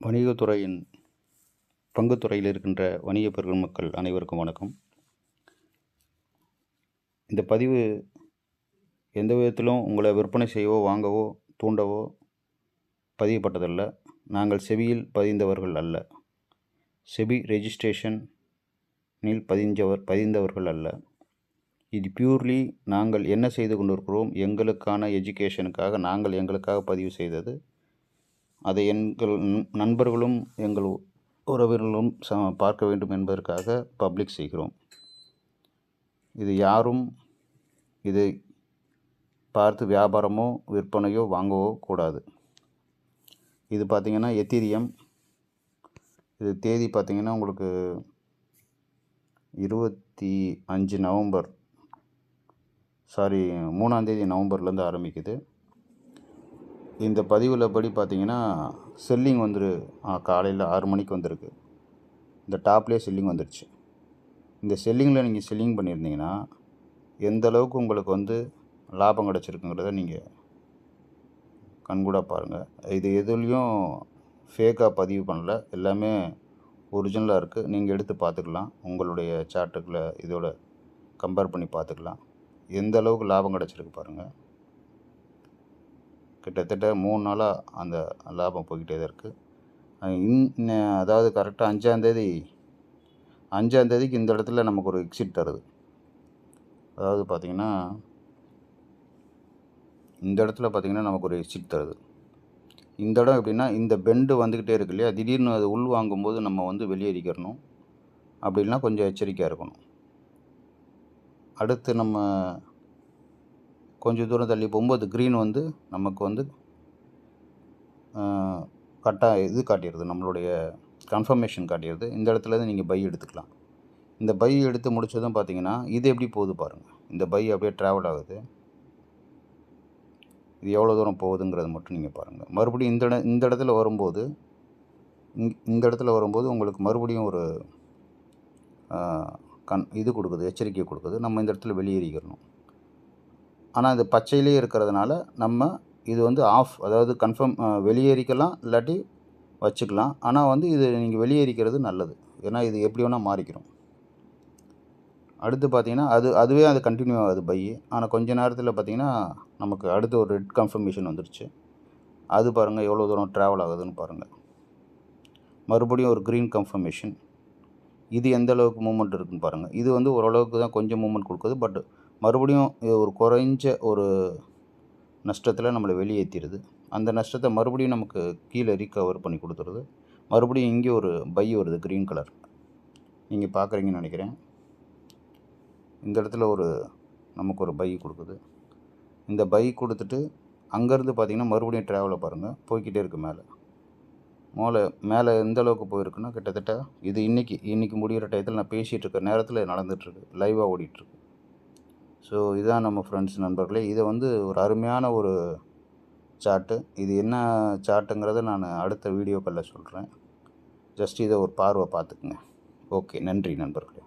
வணிகத்துறையின் பங்குத்துறையில் இருக்கின்ற வணிக பெருமக்கள் அனைவருக்கும் வணக்கம். இந்த பதிவு எந்த விதத்திலும் உங்களை விற்பனை செய்யவோ வாங்கவோ தூண்டவோ பதியப்பட்டதல்ல. நாங்கள் செபியில் பதிந்தவர்கள் அல்ல. செபி ரெஜிஸ்ட்ரேஷனில் பதிஞ்சவர் பதிந்தவர்கள் அல்ல. இது பியூர்லி நாங்கள் என்ன செய்து கொண்டிருக்கிறோம் எங்களுக்கான எஜுகேஷனுக்காக நாங்கள் எங்களுக்காக பதிவு செய்தது அதை எங்கள் நண்பர்களும் எங்கள் உறவினர்களும் ச பார்க்க வேண்டும் என்பதற்காக பப்ளிக் செய்கிறோம். இது யாரும் இதை பார்த்து வியாபாரமோ விற்பனையோ வாங்கவோ கூடாது. இது பார்த்திங்கன்னா எத்திரியம். இது தேதி பார்த்திங்கன்னா உங்களுக்கு இருபத்தி அஞ்சு நவம்பர் சாரி மூணாந்தேதி நவம்பர்லேருந்து ஆரம்பிக்குது. இந்த பதிவில் படி பார்த்தீங்கன்னா செல்லிங் வந்துரு காலையில் ஆறு மணிக்கு வந்திருக்கு. இந்த டாப்லேயே செல்லிங் வந்துருச்சு. இந்த செல்லிங்கில் நீங்கள் செல்லிங் பண்ணியிருந்தீங்கன்னா எந்த அளவுக்கு உங்களுக்கு வந்து லாபம் கிடச்சிருக்குங்கிறத நீங்கள் கண்கூடாக பாருங்கள் இது எதுலேயும் ஃபேக்காக பதிவு பண்ணல. எல்லாமே ஒரிஜினலாக இருக்குது நீங்கள் எடுத்து பார்த்துக்கலாம். உங்களுடைய சார்ட்டுக்களை இதோட கம்பேர் பண்ணி பார்த்துக்கலாம். எந்த அளவுக்கு லாபம் கிடச்சிருக்கு பாருங்கள் கிட்டத்தட்ட மூணு நாளாக அந்த லாபம் போய்கிட்டே தான் இருக்குது இன் அதாவது கரெக்டாக அஞ்சாந்தேதி அஞ்சாந்தேதிக்கு இந்த இடத்துல நமக்கு ஒரு எக்ஸிட் தருது. அதாவது பார்த்திங்கன்னா இந்த இடத்துல பார்த்திங்கன்னா நமக்கு ஒரு எக்ஸிட் தருது. இந்த இடம் எப்படின்னா இந்த பெண்டு வந்துக்கிட்டே இருக்கு இல்லையா? திடீர்னு அது உள் வாங்கும்போது நம்ம வந்து வெளியேறிக்கிறணும் அப்படின்னா கொஞ்சம் எச்சரிக்கையாக இருக்கணும். அடுத்து நம்ம கொஞ்சம் தூரம் தள்ளி போகும்போது க்ரீன் வந்து நமக்கு வந்து கரெக்டாக இது காட்டிடுது நம்மளுடைய கன்ஃபர்மேஷன் காட்டிடுது. இந்த இடத்துல இருந்து நீங்கள் பை எடுத்துக்கலாம். இந்த பை எடுத்து முடிச்சதும் பார்த்தீங்கன்னா இது எப்படி போகுது பாருங்கள் இந்த பை அப்படியே ட்ராவல் ஆகுது. இது எவ்வளோ தூரம் போகுதுங்கிறது மட்டும் நீங்கள் பாருங்கள் மறுபடியும் இந்த இட இந்த இடத்துல வரும்போது இங் இந்த இடத்துல வரும்போது உங்களுக்கு மறுபடியும் ஒரு கண் இது கொடுக்குது எச்சரிக்கை கொடுக்குது. நம்ம இந்த இடத்துல வெளியேறிக்கிறணும். ஆனால் இது பச்சையிலே இருக்கிறதுனால நம்ம இது வந்து ஆஃப் அதாவது கன்ஃபார்ம் வெளியேறிக்கலாம் இல்லாட்டி வச்சுக்கலாம். ஆனால் வந்து இது நீங்கள் வெளியேறிக்கிறது நல்லது. ஏன்னா இது எப்படி வேணால் மாறிக்கிறோம். அடுத்து பார்த்தீங்கன்னா அது அதுவே அது கண்டினியூ ஆகுது பை ஆனால் கொஞ்ச நேரத்தில் பார்த்தீங்கன்னா நமக்கு அடுத்து ஒரு ரெட் கன்ஃபர்மேஷன் வந்துருச்சு. அது பாருங்கள் எவ்வளோ தூரம் ட்ராவல் ஆகுதுன்னு பாருங்கள் மறுபடியும் ஒரு க்ரீன் கன்ஃபர்மேஷன் இது எந்த அளவுக்கு மூமெண்ட் இருக்குன்னு பாருங்கள் இது வந்து ஓரளவுக்கு தான் கொஞ்சம் மூமெண்ட் கொடுக்குது பட் மறுபடியும் இது ஒரு குறைஞ்ச ஒரு நஷ்டத்தில் நம்மளை வெளியேற்றிடுது அந்த நஷ்டத்தை மறுபடியும் நமக்கு கீழே ரீகவர் பண்ணி கொடுத்துருது. மறுபடியும் இங்கே ஒரு பை வருது க்ரீன் கலர் நீங்கள் பார்க்குறீங்கன்னு நினைக்கிறேன். இந்த இடத்துல ஒரு நமக்கு ஒரு பை கொடுக்குது. இந்த பை கொடுத்துட்டு அங்கேருந்து பார்த்தீங்கன்னா மறுபடியும் ட்ராவலை பாருங்கள் போய்கிட்டே இருக்குது மேலே. மேலே மேலே எந்த அளவுக்கு போயிருக்குன்னா கிட்டத்தட்ட இது இன்றைக்கி இன்றைக்கி முடிகிற டயத்தில் நான் பேசிகிட்டு இருக்க நேரத்தில் நடந்துகிட்ருக்கு லைவாக ஓடிட்டுருக்கு ஸோ இதுதான் நம்ம ஃப்ரெண்ட்ஸ் நண்பர்களே. இதை வந்து ஒரு அருமையான ஒரு சார்ட்டு இது என்ன சார்ட்டுங்கிறத நான் அடுத்த வீடியோக்களில் சொல்கிறேன் ஜஸ்ட் இதை ஒரு பார்வை பார்த்துக்குங்க. ஓகே நன்றி நண்பர்களே.